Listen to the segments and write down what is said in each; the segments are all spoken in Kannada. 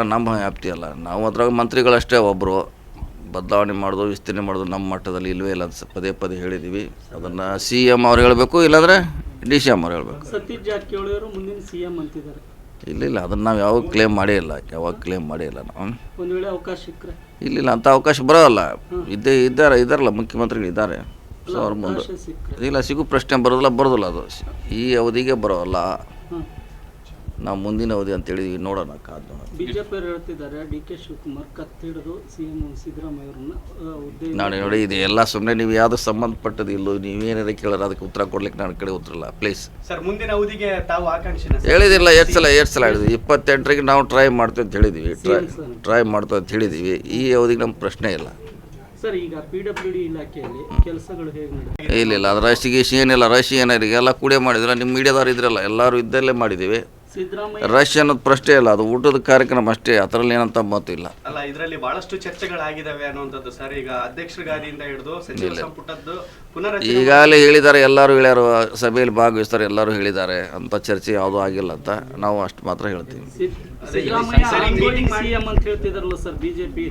ಅವೆಲ್ಲ ನಮ್ಮ ವ್ಯಾಪ್ತಿ ಅಲ್ಲ. ನಾವು ಅದ್ರಾಗ ಮಂತ್ರಿಗಳಷ್ಟೇ ಒಬ್ಬರು ಬದಲಾವಣೆ ಮಾಡೋದು ವಿಸ್ತರಣೆ ಮಾಡೋದು ನಮ್ಮ ಮಟ್ಟದಲ್ಲಿ ಇಲ್ಲವೇ ಇಲ್ಲ ಅಂತ ಪದೇ ಪದೇ ಹೇಳಿದ್ದೀವಿ ಅದನ್ನು ಸಿ ಎಂ ಅವ್ರು ಹೇಳಬೇಕು ಇಲ್ಲಾಂದರೆ ಡಿ ಸಿ ಎಂ ಅವ್ರು ಹೇಳಬೇಕು. ಸತೀಶ್ ಜಾರಕಿಹೊಳಿ ಅವರು ಮುಂದಿನ ಸಿ ಅಂತಿದ್ದಾರೆ. ಇಲ್ಲ ಇಲ್ಲ ಅದನ್ನು ನಾವು ಯಾವಾಗ ಕ್ಲೇಮ್ ಮಾಡೇ ಇಲ್ಲ. ಯಾವಾಗ ಕ್ಲೇಮ್ ಮಾಡೇ ಇಲ್ಲ ನಾವು. ಒಂದು ವೇಳೆ ಅವಕಾಶ ಸಿಕ್ಕರೆ. ಇಲ್ಲಿಲ್ಲ ಅಂಥ ಅವಕಾಶ ಬರೋಲ್ಲ. ಇದ್ದೇ ಇದ್ದಾರೆ ಇದ್ದಾರಲ್ಲ ಮುಖ್ಯಮಂತ್ರಿಗಳು ಇದ್ದಾರೆ. ಸೊ ಅವ್ರ ಮುಂದೆ ಇಲ್ಲ ಸಿಗು ಪ್ರಶ್ನೆ ಬರೋದಿಲ್ಲ ಬರೋದಿಲ್ಲ ಅದು. ಈ ಅವಧಿಗೆ ಬರೋಲ್ಲ. ನಾವು ಮುಂದಿನ ಅವಧಿ ಅಂತೇಳಿ ನೋಡೋಣ ಕಾದು. ನೋಡೋಣ ಬಿಜೆಪಿ ಅವರು ಹೇಳ್ತಿದ್ದಾರೆ ಡಿ ಕೆ ಶಿವಕುಮಾರ್ ಕತ್ತಿಡಿದು ಸಿ ಎಂ ಸಿದ್ದರಾಮಯ್ಯ ಅವರನ್ನ ಹುದ್ದೆ ನಾನು ನೋಡಿ ಇದು ಎಲ್ಲ ಸುಮ್ಮನೆ ನೀವು ಯಾವುದು ಸಂಬಂಧಪಟ್ಟದ್ದು ಇಲ್ಲೋ ನೀವೇನಾರ ಕೇಳೋರು ಅದಕ್ಕೆ ಉತ್ತರ ಕೊಡ್ಲಿಕ್ಕೆ ನನ್ನ ಕಡೆ ಉತ್ತರಲ್ಲ ಪ್ಲೀಸ್ ಸರ್ ಮುಂದಿನ ಅವಧಿಗೆ ತಾವು ಆಕಾಂಕ್ಷೆ? ಹೇಳಿದಿಲ್ಲ ಎಷ್ಟು ಸಲ ಎಷ್ಟು ಸಲ ಹೇಳಿದ್ವಿ. ಇಪ್ಪತ್ತೆಂಟರಿಗೆ ನಾವು ಟ್ರೈ ಮಾಡ್ತೇವೆ ಅಂತ ಹೇಳಿದ್ವಿ. ಟ್ರೈ ಟ್ರೈ ಮಾಡ್ತೇವೆ ಅಂತ ಹೇಳಿದ್ವಿ. ಈ ಅವಧಿಗೆ ನಮ್ಮ ಪ್ರಶ್ನೆ ಇಲ್ಲ. ಸರ್ ಈಗ ಪಿ ಡಬ್ಲ್ಯೂ ಡಿ ಇಲಾಖೆಯಲ್ಲಿ ಕೆಲಸಗಳು ಹೇಗೆ ಇಲ್ಲ ಇಲ್ಲ ಅದು ರಶ್ ಗೀಶ್ ಏನಿಲ್ಲ ರಶ್ ಏನಾರಿಗೆ ಎಲ್ಲ ಕೂಡೇ ಮಾಡಿದ್ರೆ. ನಿಮ್ಮ ಮೀಡಿಯಾದವ್ರು ಇದ್ರಲ್ಲ ಎಲ್ಲರೂ ಇದ್ದಲ್ಲೇ ಮಾಡಿದ್ದೀವಿ. ರಶ್ ಅನ್ನೋದು ಪ್ರಶ್ನೆ ಇಲ್ಲ ಅದು ಊಟದ ಕಾರ್ಯಕ್ರಮ ಅಷ್ಟೇ ಅದರಲ್ಲಿ ಏನಂತ ಮಾತು ಇಲ್ಲ ಅಲ್ಲ ಇದರಲ್ಲಿ ಬಹಳಷ್ಟು ಚರ್ಚೆಗಳಾಗಿದ್ದಾವೆ ಅನ್ನುವಂಥದ್ದು ಸರ್. ಈಗ ಅಧ್ಯಕ್ಷರ ಗಾದಿಯಿಂದ ಹಿಡಿದು ಸಚಿವ ಸಂಪುಟದ್ದು ಪುನರಚನೆ ಈಗಾಗಲೇ ಹೇಳಿದ್ದಾರೆ ಎಲ್ಲರೂ ಹೇಳ್ಯಾರು ಸಭೆಯಲ್ಲಿ ಭಾಗವಹಿಸ್ತಾರೆ ಎಲ್ಲರೂ ಹೇಳಿದ್ದಾರೆ. ಅಂತ ಚರ್ಚೆ ಯಾವುದೂ ಆಗಿಲ್ಲ ಅಂತ ನಾವು ಅಷ್ಟು ಮಾತ್ರ ಹೇಳ್ತೀವಿ. ಸಿದ್- ಸಿದ್ದರಾಮಯ್ಯ ಅಂತ ಹೇಳ್ತಿದಾರಲ್ಲ ಸರ್ ಬಿಜೆಪಿ.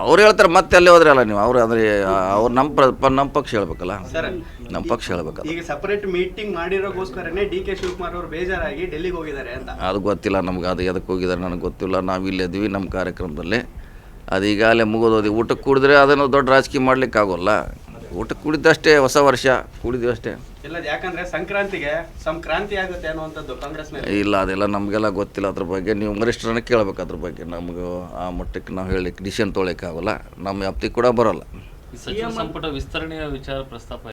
ಅವ್ರು ಹೇಳ್ತಾರೆ ಮತ್ತೆ ಅಲ್ಲೇ ಹೋದ್ರಲ್ಲ ನೀವು? ಅವ್ರು ಅಂದ್ರೆ ಅವ್ರು ನಮ್ಮ ಪ್ರ ನಮ್ಮ ಪಕ್ಷ ಹೇಳ್ಬೇಕಲ್ಲ? ನಮ್ಮ ಪಕ್ಷ ಹೇಳ್ಬೇಕಲ್ಲ? ಈಗ ಸಪರೇಟ್ ಮೀಟಿಂಗ್ ಮಾಡಿರೋಗೋಸ್ಕರನೇ ಡಿ ಕೆ ಶಿವಕುಮಾರ್ ಅವರು ಬೇಜಾರಾಗಿ ಡೆಲ್ಲಿಗೆ ಹೋಗಿದ್ದಾರೆ ಅಂತ. ಅದು ಗೊತ್ತಿಲ್ಲ ನಮ್ಗೆ ಅದು ಎದಕ್ಕೆ ಹೋಗಿದ್ದಾರೆ ನನಗೆ ಗೊತ್ತಿಲ್ಲ. ನಾವು ಇಲ್ಲಿ ಇದ್ವಿ ನಮ್ಮ ಕಾರ್ಯಕ್ರಮದಲ್ಲಿ. ಅದು ಅಲ್ಲೇ ಮುಗಿದೋದಿ. ಊಟಕ್ಕೆ ಕುಡಿದ್ರೆ ಅದನ್ನು ದೊಡ್ಡ ರಾಜಕೀಯ ಮಾಡ್ಲಿಕ್ಕೆ ಆಗೋಲ್ಲ ಊಟಕ್ಕೆ ಕುಡಿದಷ್ಟೇ ಹೊಸ ವರ್ಷ ಕುಡಿದ್ವಿ ಅಷ್ಟೇ ಇಲ್ಲ ಯಾಕಂದ್ರೆ ಸಂಕ್ರಾಂತಿಗೆ ಸಂಕ್ರಾಂತಿ ಆಗುತ್ತೆ ಅನ್ನುವಂಥದ್ದು ಕಾಂಗ್ರೆಸ್ನಲ್ಲಿ ಇಲ್ಲ ಅದೆಲ್ಲ ನಮಗೆಲ್ಲ ಗೊತ್ತಿಲ್ಲ ಅದ್ರ ಬಗ್ಗೆ. ನೀವು ವರಿಷ್ಠರನ್ನ ಕೇಳ್ಬೇಕು ಅದ್ರ ಬಗ್ಗೆ. ನಮಗೂ ಆ ಮಟ್ಟಕ್ಕೆ ನಾವು ಹೇಳಲಿಕ್ಕೆ ಡಿಸಿಷನ್ ತೊಗೊಳಕ್ಕಾಗಲ್ಲ. ನಮ್ಮ ವ್ಯಾಪ್ತಿ ಕೂಡ ಬರೋಲ್ಲ. ಈ ಸಚಿವ ಸಂಪುಟ ವಿಸ್ತರಣೆಯ ವಿಚಾರ ಪ್ರಸ್ತಾಪ